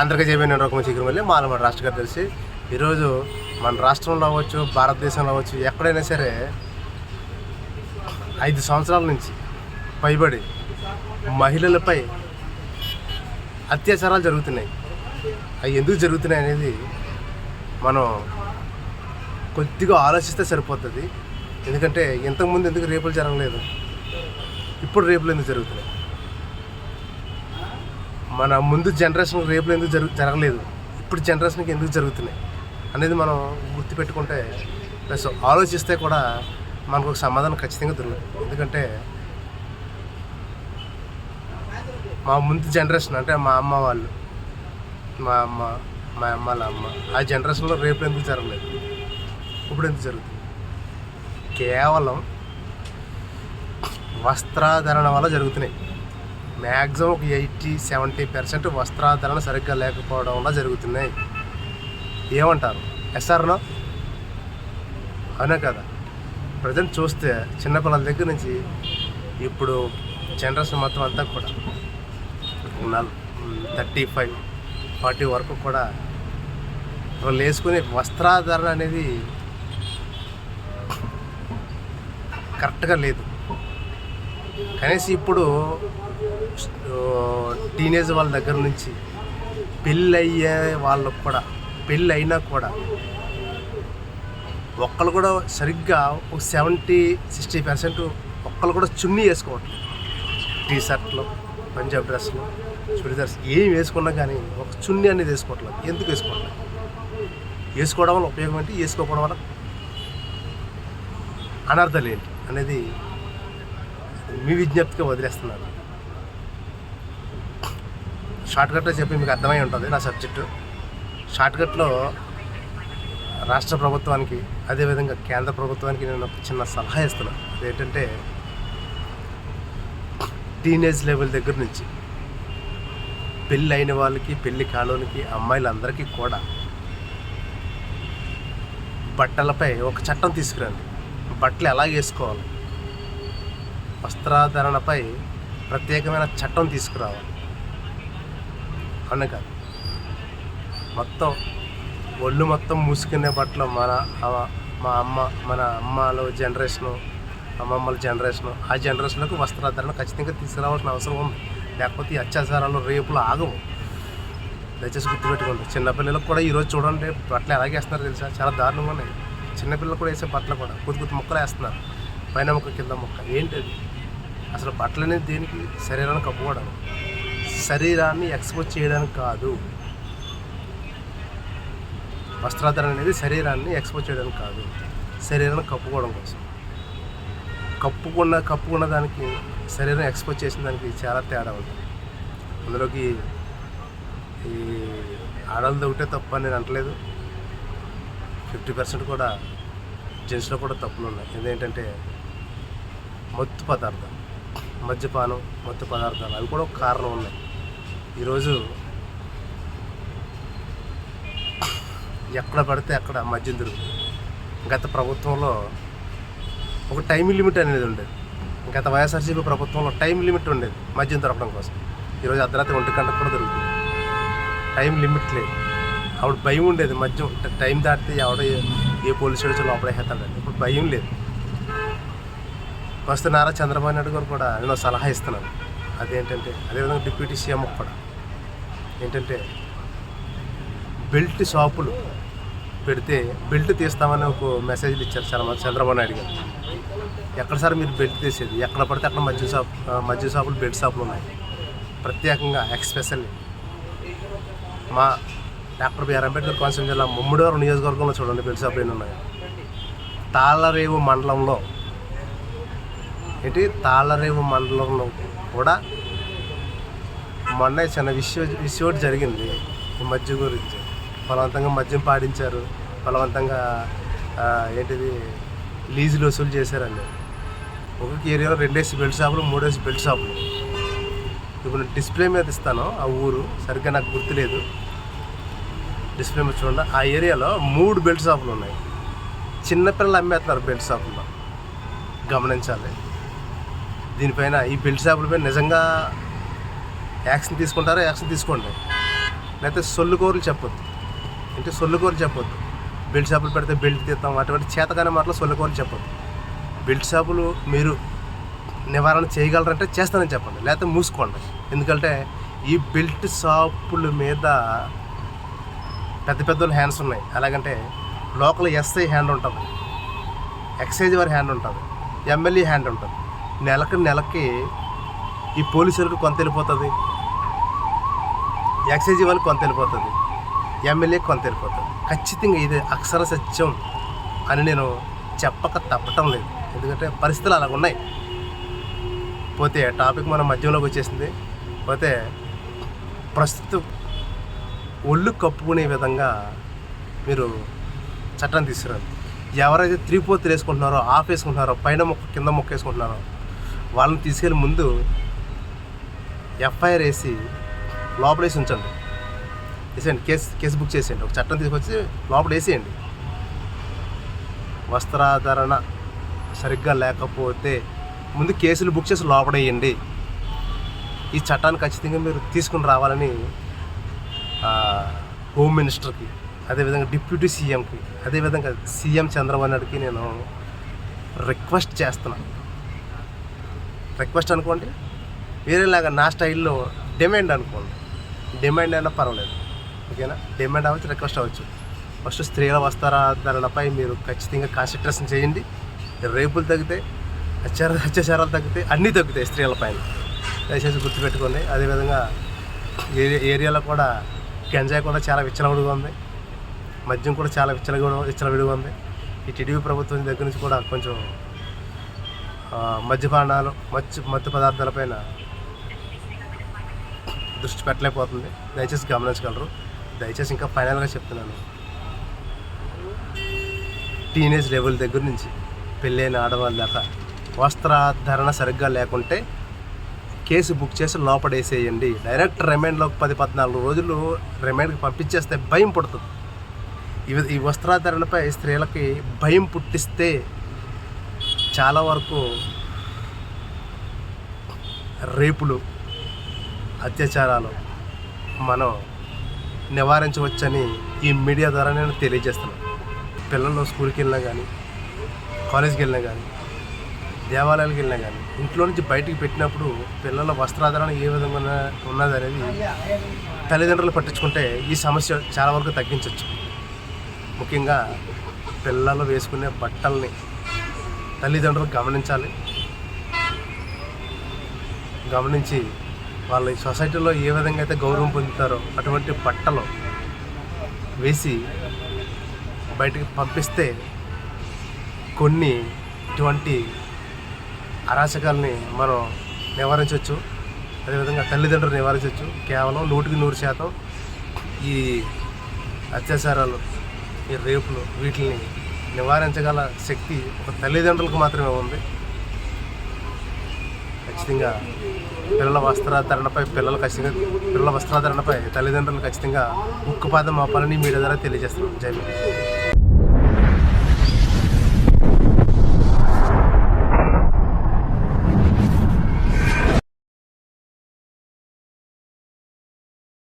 అందరికీ చెప్పిన రకం చికెన్ మళ్ళీ మా మన రాష్ట్ర గారు తెలిసి ఈరోజు మన రాష్ట్రంలో అవ్వచ్చు భారతదేశంలో అవ్వచ్చు ఎక్కడైనా సరే ఐదు సంవత్సరాల నుంచి పైబడి మహిళలపై అత్యాచారాలు జరుగుతున్నాయి. అవి ఎందుకు జరుగుతున్నాయి అనేది మనం కొద్దిగా ఆలోచిస్తే సరిపోతుంది. ఎందుకంటే ఇంతకుముందు ఎందుకు రేపులు జరగలేదు? ఇప్పుడు రేపులు ఎందుకు జరుగుతున్నాయి? మన ముందు జనరేషన్ రేపులు ఎందుకు జరుగు జరగలేదు. ఇప్పుడు జనరేషన్కి ఎందుకు జరుగుతున్నాయి? అనేది మనం గుర్తుపెట్టుకుంటే ప్లస్ ఆలోచిస్తే కూడా మనకు ఒక సమాధానం ఖచ్చితంగా దొరుకుతుంది. ఎందుకంటే మా ముందు జనరేషన్ అంటే మా అమ్మ వాళ్ళు మా అమ్మ మా అమ్మ వాళ్ళ అమ్మ ఆ జనరేషన్లో రేపులు ఎందుకు జరగలేదు? ఇప్పుడు ఎందుకు జరుగుతుంది? కేవలం వస్త్రాధరణ వల్ల జరుగుతున్నాయి. మ్యాక్సిమం ఒక ఎయిటీ సెవెంటీ పర్సెంట్ వస్త్రాధరణ సరిగ్గా లేకపోవడం వల్ల జరుగుతున్నాయి. ఏమంటారు? ఎస్ఆర్నో అవునా కదా? ప్రజెంట్ చూస్తే చిన్నపిల్లల దగ్గర నుంచి ఇప్పుడు జనరేషన్ మొత్తం అంతా కూడా థర్టీ ఫైవ్ ఫార్టీ వరకు కూడా వాళ్ళు వేసుకునే వస్త్రాధరణ అనేది కరెక్ట్గా లేదు. కనీసం ఇప్పుడు టీనేజ్ వాళ్ళ దగ్గర నుంచి పెళ్ళి అయ్యే వాళ్ళకు కూడా పెళ్ళి అయినా కూడా ఒక్కళ్ళు కూడా సరిగ్గా ఒక సెవెంటీ సిక్స్టీ పర్సెంట్ ఒక్కళ్ళు కూడా చున్నీ వేసుకోవట్లేదు. టీ షర్ట్లు పంజాబ్ డ్రెస్లు చుడిదార్స్ ఏం వేసుకున్నా కానీ ఒక చున్నీ అనేది వేసుకోవట్లేదు. ఎందుకు వేసుకోవట్లేదు? వేసుకోవడం వల్ల ఉపయోగం ఏంటి? వేసుకోకపోవడం వల్ల అనర్థాలు ఏంటి అనేది మీ విజ్ఞప్తిగా వదిలేస్తున్నాను షార్ట్కట్లో చెప్పి మీకు అర్థమై ఉంటుంది నా సబ్జెక్టు. షార్ట్కట్లో రాష్ట్ర ప్రభుత్వానికి అదేవిధంగా కేంద్ర ప్రభుత్వానికి నేను ఒక చిన్న సలహా ఇస్తున్నాను అదేంటంటే టీనేజ్ లెవెల్ దగ్గర నుంచి పెళ్ళి అయిన వాళ్ళకి పెళ్ళి కాలోనికి అమ్మాయిలందరికీ కూడా బట్టలపై ఒక చట్టం తీసుకురండి. బట్టలు ఎలా వేసుకోవాలి? వస్త్రాధరణపై ప్రత్యేకమైన చట్టం తీసుకురావాలి. కనుక మొత్తం ఒళ్ళు మొత్తం మూసుకునే బట్టలు మన మా అమ్మ మన అమ్మల జనరేషను అమ్మమ్మల జనరేషను ఆ జనరేషన్లకు వస్త్రాధరణ ఖచ్చితంగా తీసుకురావాల్సిన అవసరం ఉంది. లేకపోతే ఈ అత్యాచారాలు రేపులు ఆగవు. దయచేసి గుర్తుపెట్టుకోండి. చిన్నపిల్లలకు కూడా ఈరోజు చూడండి బట్టలు ఎలాగే వేస్తున్నారు తెలుసా? చాలా దారుణంగా ఉన్నాయి. చిన్నపిల్లలు కూడా వేసే బట్టలు కూడా కొద్ది కొద్ది మొక్కలు వేస్తున్నారు. పైన మొక్క కింద ముక్క ఏంటి అది? అసలు బట్టలు అనేది దేనికి? శరీరాన్ని కప్పుకోవడం శరీరాన్ని ఎక్స్పోజ్ చేయడానికి కాదు. వస్త్రాధరణ అనేది శరీరాన్ని ఎక్స్పోజ్ చేయడానికి కాదు. శరీరాన్ని కప్పుకోవడం కోసం. కప్పుకున్న కప్పుకున్న దానికి శరీరం ఎక్స్పోజ్ చేసిన దానికి చాలా తేడా ఉంటుంది అందులోకి ఈ ఆడవాళ్ళది ఒకటే తప్పు అని నేను అంటలేదు. ఫిఫ్టీ పర్సెంట్ కూడా జెంట్స్లో కూడా తప్పులు ఉన్నాయి. ఏంటంటే మత్తు పదార్థం. మద్యపానం మత్తు పదార్థాలు అవి కూడా ఒక కారణం ఉన్నాయి. ఈరోజు ఎక్కడ పడితే అక్కడ మద్యం దొరుకుతుంది. గత ప్రభుత్వంలో ఒక టైం లిమిట్ అనేది ఉండేది. గత వైఎస్ఆర్సీపీ ప్రభుత్వంలో టైం లిమిట్ ఉండేది మద్యం దొరకడం కోసం. ఈరోజు అర్ధరాత్రి ఒంటి గంటకు కూడా దొరుకుతుంది. టైం లిమిట్ లేదు. ఆవిడ భయం ఉండేది. మద్యం టైం దాటితే ఆవిడ ఏ- పోలీసు పోలీస్ స్టేషన్ ఇప్పుడు భయం లేదు. ఫస్ట్ నారా చంద్రబాబు నాయుడు గారు కూడా నేను సలహా ఇస్తున్నాను. అదేంటంటే అదేవిధంగా డిప్యూటీ సీఎం కూడా. ఏంటంటే బెల్ట్ షాపులు పెడితే బెల్ట్ తీస్తామని ఒక మెసేజ్లు ఇచ్చారు చాలా చంద్రబాబు నాయుడు గారు. ఎక్కడ సార్ మీరు బెల్ట్ తీసేది? ఎక్కడ పడితే అక్కడ మద్యం షాప్ ఆ, మద్యం షాపులు బెల్ట్ షాపులు ఉన్నాయి. ప్రత్యేకంగా ఎక్స్పెషల్లీ మా డాక్టర్ బిఆర్ అంబేద్కర్ కోనసీమ జిల్లా ముమ్మడివారం నియోజకవర్గంలో చూడండి బెల్ట్ షాపులు ఎన్ని ఉన్నాయి. తాళ్ళరేవు మండలంలో ఏంటి? తాళరేవు మండలంలో కూడా మొన్న చిన్న విషయం విషయం ఒకటి జరిగింది ఈ మద్యం గురించి. బలవంతంగా మద్యం పాడించారు. బలవంతంగా ఏంటిది లీజులు వసూలు చేశారండి. ఒక్కొక్క ఏరియాలో రెండేసి బెల్ట్ షాపులు మూడేసి బెల్ట్ షాపులు. ఇప్పుడు నేను డిస్ప్లే మీద ఇస్తాను ఆ ఊరు. సరిగ్గా నాకు గుర్తులేదు. డిస్ప్లే మీద చూడండి. ఆ ఏరియాలో మూడు బెల్ట్ షాపులు ఉన్నాయి. చిన్నపిల్లలు అమ్మేస్తున్నారు బెల్ట్ షాపుల్లో. గమనించాలి. దీనిపైన ఈ బెల్ట్ షాపులపై నిజంగా యాక్షన్ తీసుకుంటారో? యాక్షన్ తీసుకోండి. లేకపోతే సొల్లుకోరులు చెప్పొద్దు. అంటే సొల్లుకోరులు చెప్పొద్దు. బెల్ట్ షాపులు పెడితే బెల్ట్ తీస్తాం అటువంటి చేతగానే మాటలు సొల్లుకోరులు చెప్పొద్దు. బెల్ట్ షాపులు మీరు నివారణ చేయగలరంటే చేస్తానని చెప్పండి. లేకపోతే మూసుకోండి. ఎందుకంటే ఈ బెల్ట్ షాపుల మీద పెద్ద పెద్ద హ్యాండ్స్ ఉన్నాయి. ఎలాగంటే లోకల్ ఎస్ఐ హ్యాండ్ ఉంటుంది. ఎక్సైజ్ వారి హ్యాండ్ ఉంటుంది. ఎమ్మెల్యే హ్యాండ్ ఉంటుంది. నెలకి నెలకి ఈ పోలీసులకు కొంత వెళ్ళిపోతుంది. ఎక్సైజ్ వాళ్ళకి కొంత వెళ్ళిపోతుంది. ఎమ్మెల్యే కొంత వెళ్ళిపోతుంది. ఖచ్చితంగా ఇది అక్షర సత్యం అని నేను చెప్పక తప్పటం లేదు. ఎందుకంటే పరిస్థితులు అలాగ ఉన్నాయి. పోతే టాపిక్ మన మధ్యలోకి వచ్చేసింది. పోతే ప్రస్తుతం ఒళ్ళు కప్పుకునే విధంగా మీరు చట్టం తీసుకురారు ఎవరైతే త్రీ ఫోర్త్ వేసుకుంటున్నారో ఆఫ్ వేసుకుంటున్నారో పైన మొక్క కింద మొక్క వేసుకుంటున్నారో వాళ్ళని తీసుకెళ్ళి ముందు ఎఫ్ఐఆర్ వేసి లోపలేసి ఉంచండి. వేసేయండి కేసు కేసు బుక్ చేసేయండి. ఒక చట్టం తీసుకొచ్చి లోపల వేసేయండి. వస్త్రాధరణ సరిగ్గా లేకపోతే ముందు కేసులు బుక్ చేసి లోపడేయండి ఈ చట్టాన్ని ఖచ్చితంగా మీరు తీసుకుని రావాలని హోమ్ మినిస్టర్కి అదేవిధంగా డిప్యూటీ సీఎంకి అదేవిధంగా సీఎం చంద్రబాబు నాయుడుకి నేను రిక్వెస్ట్ చేస్తున్నాను. రిక్వెస్ట్ అనుకోండి. వేరేలాగా నా స్టైల్లో డిమాండ్ అనుకోండి. డిమాండ్ అయినా పర్వాలేదు. ఓకేనా డిమాండ్ అవ్వచ్చు రిక్వెస్ట్ అవ్వచ్చు. ఫస్ట్ స్త్రీల వస్త్రాధరణపై మీరు ఖచ్చితంగా కాన్సన్ట్రేషన్ చేయండి. రేపులు తగ్గితే అత్యాచార అత్యాచారాలు తగ్గితే అన్నీ తగ్గుతాయి స్త్రీలపైన దయచేసి గుర్తుపెట్టుకోండి. అదేవిధంగా ఏరియా ఏరియాలో కూడా గంజాయి కూడా చాలా విచ్చలవిడిగా ఉంది. మద్యం కూడా చాలా విచ్చలవిడిగా విచ్చలవిడిగా ఉంది. ఈ టీడీపీ ప్రభుత్వం దగ్గర నుంచి కూడా కొంచెం మద్యపానాలు మత్స్య మత్తు పదార్థాలపైన దృష్టి పెట్టలేకపోతుంది. దయచేసి గమనించగలరు. దయచేసి ఇంకా ఫైనల్గా చెప్తున్నాను. టీనేజ్ లెవెల్ దగ్గర నుంచి పెళ్ళైన ఆడవాళ్ళ దాకా వస్త్రాధరణ సరిగ్గా లేకుంటే కేసు బుక్ చేసి లోపడేసేయండి. డైరెక్ట్ రిమైండ్లో పది పద్నాలుగు రోజులు రిమైండ్కి పంపించేస్తే భయం పుడుతుంది. ఇవి ఈ వస్త్రాధరణపై స్త్రీలకి భయం పుట్టిస్తే చాలా వరకు రేపులు అత్యాచారాలు మనం నివారించవచ్చని ఈ మీడియా ద్వారా నేను తెలియజేస్తున్నాను. పిల్లలు స్కూల్కి వెళ్ళినా కానీ కాలేజ్కి వెళ్ళినా కానీ దేవాలయాలకు వెళ్ళినా కానీ ఇంట్లో నుంచి బయటికి పెట్టినప్పుడు పిల్లల వస్త్రాధారణ ఏ విధంగా ఉన్నది అనేది తల్లిదండ్రులు పట్టించుకుంటే ఈ సమస్య చాలా వరకు తగ్గించవచ్చు. ముఖ్యంగా పిల్లలు వేసుకునే బట్టల్ని తల్లిదండ్రులు గమనించాలి. గమనించి వాళ్ళ సొసైటీలో ఏ విధంగా అయితే గౌరవం పొందుతారో అటువంటి బట్టలు వేసి బయటికి పంపిస్తే కొన్ని ఇటువంటి అరాచకాలని మనం నివారించవచ్చు. అదేవిధంగా తల్లిదండ్రులు నివారించవచ్చు. కేవలం నూటికి నూరు శాతం ఈ అత్యాచారాలు ఈ రేపులు వీటిని నివారించగల శక్తి ఒక తల్లిదండ్రులకు మాత్రమే ఉంది. ఖచ్చితంగా పిల్లల వస్త్రాధరణపై పిల్లలు ఖచ్చితంగా పిల్లల వస్త్రాధరణపై తల్లిదండ్రులు ఖచ్చితంగా ఉక్కుపాదం మోపాలని మీడియా ద్వారా తెలియజేస్తున్నాం. జై